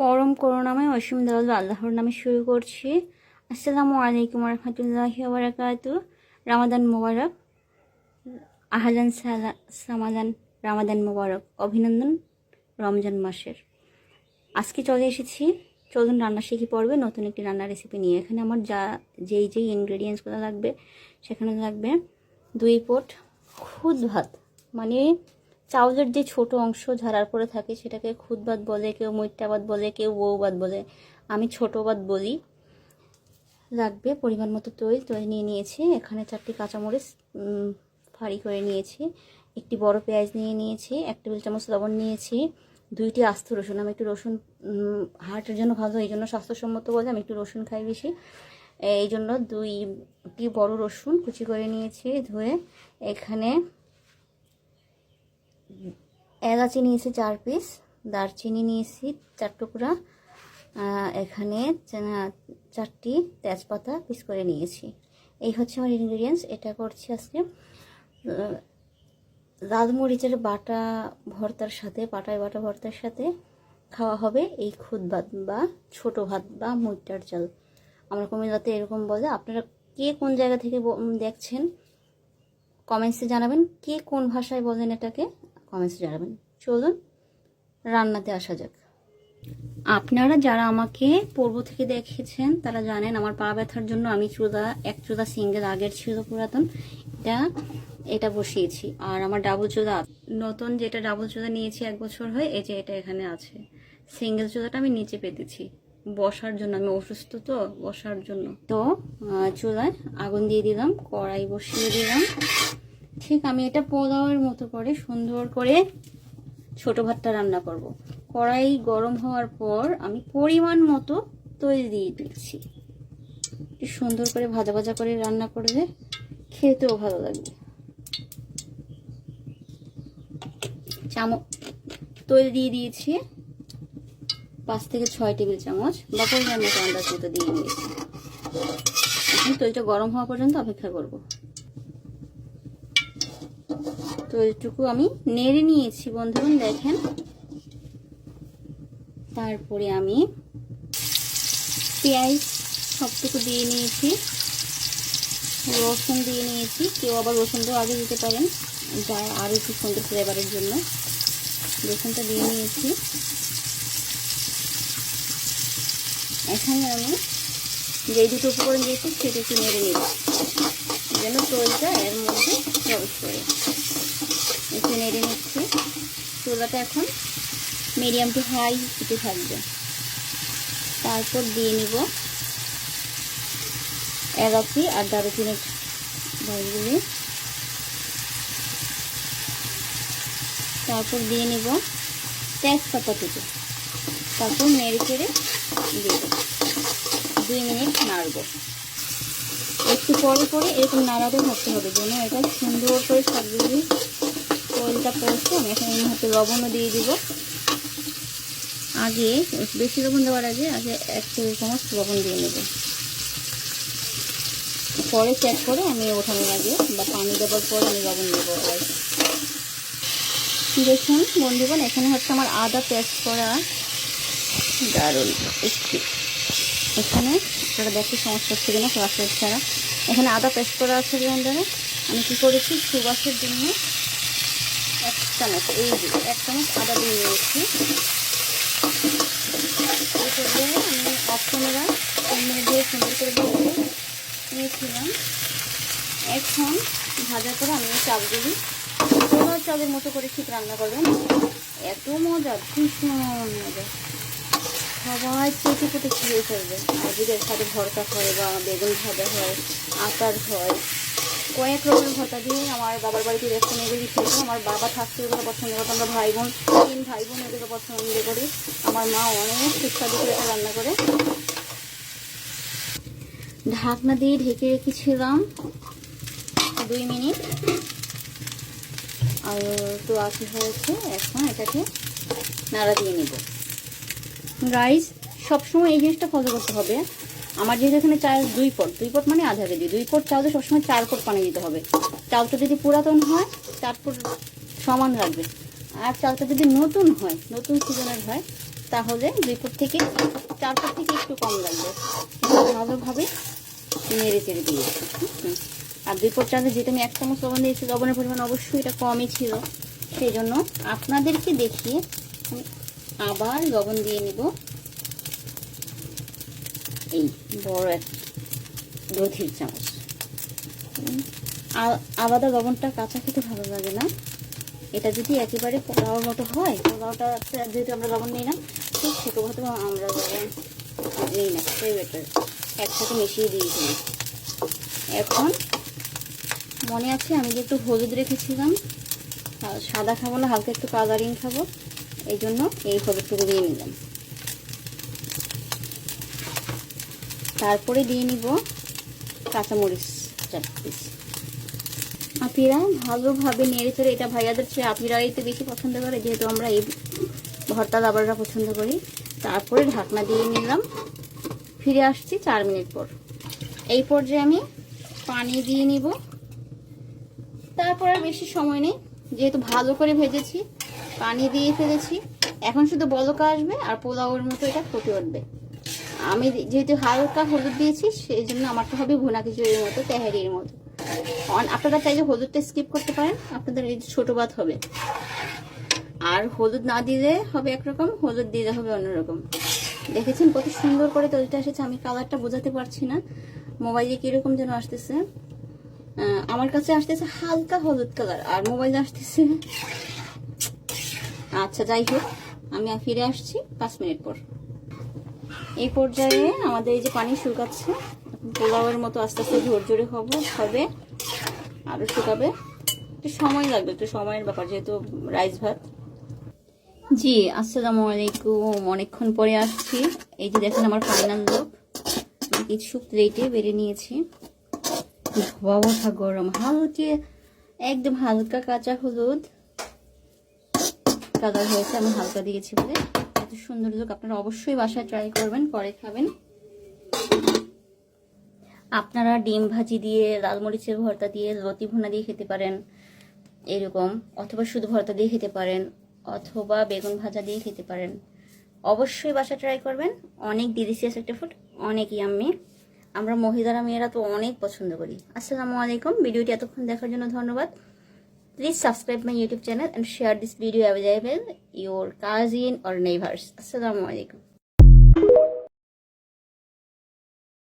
পরম করুণাময় অসীম দয়াল আল্লাহর নামে শুরু করছি। আসসালামু আলাইকুম রহমতুল্লাহ বারাকাত রামাদান মোবারক। আহলান সালা সামাদান রামাদান মোবারক। অভিনন্দন রমজান মাসের। আজকে চলে এসেছি। চলুন রান্না শিখি পড়বে। নতুন একটি রান্নার রেসিপি নিয়ে। এখানে আমার যা, যেই যেই ইনগ্রেডিয়েন্টসগুলো লাগবে, সেখানে লাগবে দুই পট খুদ ভাত। মানে চাউলের যে ছোট অংশ ঝাড়ার পরে থাকে সেটাকে খুদ ভাত বলে, কেউ মৈত্যা ভাত বলে, কেউ বউ ভাত বলে। আমি ছোট ভাত বলি। লাগবে পরিমাণ মতো তৈল তৈল নিয়ে নিয়েছি। এখানে চারটি কাঁচামরিচ ফাড়ি করে নিয়েছি। একটি বড় পেঁয়াজ নিয়ে নিয়েছি। এক টেবিল চামচ লবণ নিয়েছি। দুইটি আস্ত রসুন। আমি একটু রসুন হার্টের জন্য ভালো, এই জন্য স্বাস্থ্যসম্মত বলে আমি একটু রসুন খাই বেশি। এই জন্য দুইটি বড় রসুন কুচি করে নিয়েছি ধুয়ে। এখানে এলাচি নিয়েছি চার পিস দারচিনি নিয়েছি চার টুকরা এখানে চারটি তেজপাতা পিস করে নিয়েছি। এই হচ্ছে আমার ইনগ্রিডিয়েন্টস এটা করছি আজকে। আহ, লাল মরিচের বাটা ভর্তার সাথে পাটায় বাটা ভর্তার সাথে খাওয়া হবে এই খুদ ভাত বা ছোট ভাত বা মুইটার চাল। আমরা কুমিল্লাতে এরকম বলে। আপনারা কে কোন জায়গা থেকে দেখছেন কমেন্টসে জানাবেন কে কোন ভাষায় বলেন এটাকে। কমেন্টসে জানাবেন। চলুন, রান্নাতে আসা যাক। আপনারা যারা আমাকে পূর্ব থেকে দেখেছেন, তারা জানেন আমার পা ব্যথার জন্য আমি চুদা এক চুলা সিঙ্গেল, আগের ছিল পুরাতন। এটা এটা বসিয়েছি। আর আমার ডাবল চুলা নতুন যেটা ডাবল চুলা নিয়েছি এক বছর হয়ে, এই যে এটা এখানে আছে। সিঙ্গেল চুলাটা আমি নিচে পেতেছি। বসার জন্য, আমি অসুস্থ তো, বসার জন্য। তো চুলায় আগুন দিয়ে দিলাম, কড়াই বসিয়ে দিলাম। ঠিক, আমি এটা পোলাওয়ের মতো করে সুন্দর করে ছোট ভাতটা রান্না করব। কড়াই গরম হওয়ার পর আমি পরিমাণ মতো তৈরি দিয়ে দিচ্ছি। সুন্দর করে ভাজা ভাজা করে রান্না করলে খেতেও ভালো লাগবে। চামচ তৈরি দিয়ে দিয়েছি পাঁচ থেকে ছয় টেবিল চামচ বা পরিমাণ মতো আন্দাজ মতো দিয়ে নিয়েছি এখন তৈরিটা গরম হওয়া পর্যন্ত অপেক্ষা করব। তো এইটুকু আমি নেড়ে নিয়েছি, বন্ধুগণ, দেখেন। তারপরে আমি পেঁয়াজ সবটুকু দিয়ে নিয়েছি, রসুন দিয়ে নিয়েছি, কেউ আবার রসুনটাও আগে দিতে পারেন, যা আরও একটু সুন্দর ফ্লেভারের জন্য। রসুনটা দিয়ে নিয়েছি। এখানে আমি যেই দুটো উপকরণ দিয়েছি, সেটা একটু নেড়ে নিচ্ছি, যেন তৈলটা এর মধ্যে প্রবেশ করে। একটু নেড়ে নিচ্ছি। চুলাটা এখন মিডিয়াম টু হাই হিটে থাকবে। তারপর দিয়ে নিব এলাচি আর দারুচিনির ভাইগুলি তারপর দিয়ে নিব তেজপাতা টুকু তারপর নেড়ে চেড়ে দিয়ে দেবো। দুই মিনিট নাড়বো। একটু পরে পরে এরকম নাড়াতে থাকতে হবে যেন এটা সুন্দর করে সবগুলি তৈলটা পড়ছে, আমি এখানে এই মুহূর্তে লবণও দিয়ে দিব। আগে বেশি লবণ দেওয়ার আগে আগে এক টেবিল চামচ লবণ দিয়ে নেব। পরে চেক করে আমি ওঠানোর আগে বা পানি দেওয়ার পর আমি লবণ দেবো দেখুন বন্ধুগণ, এখানে হচ্ছে আমার আদা পেস্ট করা দারুণ একটু। এখানে সেটা দেখতে সমস্যা হচ্ছে কিনা ফ্লাশের ছাড়া। এখানে আদা পেস্ট করা আছে ব্লেন্ডারে আমি কী করেছি? সুবাসের জন্য এক চামচ এই যে এক চামচ আদা দিয়ে নিয়েছি এরপরে আমি অপশনেরা দিয়ে সুন্দর করে ভেজে নিয়েছিলাম। এখন ভাজা করে আমি এই চালগুলি পোলাও চালের মতো করে ঠিক রান্না করবেন। এত মজা, ভীষণ মজা। সবাই চেটে চেটে খেয়ে ফেলবে। আর যদি সাথে ভর্তা হয় বা বেগুন ভাজা হয়, আচার হয় কয়েক রকমের ভর্তা দিয়ে আমার বাবার বাড়িতে রেস্টুরেন্ট এগুলি খেয়েছে। আমার বাবা থাকতে এগুলো পছন্দ করতো। আমরা ভাই বোন তিন ভাই বোন এগুলো পছন্দ করি। আমার মা অনেক সুস্বাদু করে এটা রান্না করে। ঢাকনা দিয়ে ঢেকে রেখেছিলাম দুই মিনিট। আর তো আশি হয়েছে, এখন এটাকে নাড়া দিয়ে নেব। গাইস সবসময় এই জিনিসটা ফলো করতে হবে। আমার যেহেতু এখানে চাল দুই পট দুই পট মানে আধা কেজি। দুই পট চালতে সবসময় চার পট পানি দিতে হবে। চালটা যদি পুরাতন হয়, চার পট সমান রাখবে আর চালটা যদি নতুন হয়, নতুন সিজনের হয়, তাহলে দুই ফুট থেকে, চার ফুট থেকে একটু কম লাগবে। ভালোভাবে নেড়ে চেড়ে হুম। আর দুই ফুট চাঁদে যেহেতু আমি এক চামচ লবণ দিয়েছি, লবণের পরিমাণ অবশ্যই এটা কমই ছিল। সেই জন্য আপনাদেরকে দেখিয়ে আবার লবণ দিয়ে নিব। এই বড় এক দধির চামচ। আলাদা লবণটা কাঁচা খেতে ভালো লাগে না। এটা যদি একেবারে পোলাওর মতো হয়, পোলাওটা যেহেতু আমরা লবণ নিই না ঠিক ছোটো ভাতে আমরা লবণ নিই না বেটার একসাথে মিশিয়ে দিয়ে দিই। এখন মনে আছে আমি যে একটু হলুদ রেখেছিলাম সাদা খাব না, হালকা একটু কালারিং খাব, এই জন্য এই হলুদটুকু দিয়ে নিলাম। তারপরে দিয়ে নিব কাঁচামরিচ চার পিস আপিরা ভালোভাবে নেড়ে চড়ে, এটা ভাইয়াদের চেয়ে আপিরাই তো বেশি পছন্দ করে, যেহেতু আমরা এই ভর্তা দাবারটা পছন্দ করি। তারপরে ঢাকনা দিয়ে নিলাম। ফিরে আসছি চার মিনিট পর। এই পর্যায়ে আমি পানি দিয়ে নিব। তারপর বেশি সময় নেই, যেহেতু ভালো করে ভেজেছি, পানি দিয়ে ফেলেছি। এখন শুধু বলকা আসবে আর পোলাওয়ের মতো এটা ফুটে উঠবে। আমি যেহেতু হালকা হলুদ দিয়েছি, সেই জন্য আমারটা হবে ভুনা খিচুড়ির মতো, তেহারির মতো। আপনারা চাইলে হলুদটা স্কিপ করতে পারেন, আপনাদের এই ছোট ভাত হবে। আর হলুদ না দিলে হবে একরকম, হলুদ দিলে হবে অন্যরকম। দেখেছেন কত সুন্দর করে তৈরিটা এসেছে, আমি কালারটা বোঝাতে পারছি না। মোবাইলে কীরকম যেন আসতেছে। আমার কাছে আসতেছে হালকা হলুদ কালার, আর মোবাইলে আসতেছে। আচ্ছা যাই হোক, আমি ফিরে আসছি পাঁচ মিনিট পর। এই পর্যায়ে আমাদের এই যে পানি শুকাচ্ছে, পোলাওয়ের মতো আস্তে আস্তে ঝরঝরে হবে হবে আরও শুকাবে। একটু সময় লাগবে, একটু সময়ের ব্যাপার, যেহেতু রাইস ভাত। জি, আসসালামু আলাইকুম। অনেকক্ষণ পরে আসছি। এই যে দেখেন আমার ফাইনাল লোক কিছু প্লেটে বেড়ে নিয়েছি। বাবা গরম, হালকা, একদম হালকা কাঁচা হলুদ। কালার হয়েছে, আমি হালকা দিয়েছি বলে। এত সুন্দর লোক আপনারা অবশ্যই বাসায় ট্রাই করবেন, পরে খাবেন। আপনারা ডিম ভাজি দিয়ে, লাল মরিচের ভর্তা দিয়ে, লতি ভুনা দিয়ে খেতে পারেন এরকম, অথবা শুধু ভর্তা দিয়ে খেতে পারেন, অথবা বেগুন ভাজা দিয়ে খেতে পারেন। অবশ্যই বাসা ট্রাই করবেন, অনেক ডিলিশিয়াস একটা ফুড অনেক ইয়াম্মি আমরা মহিলারা, মেয়েরা তো অনেক পছন্দ করি। আসসালামু আলাইকুম, ভিডিওটি এতক্ষণ দেখার জন্য ধন্যবাদ। Please subscribe my YouTube channel and share this video available your cousin or neighbors. Assalamualaikum.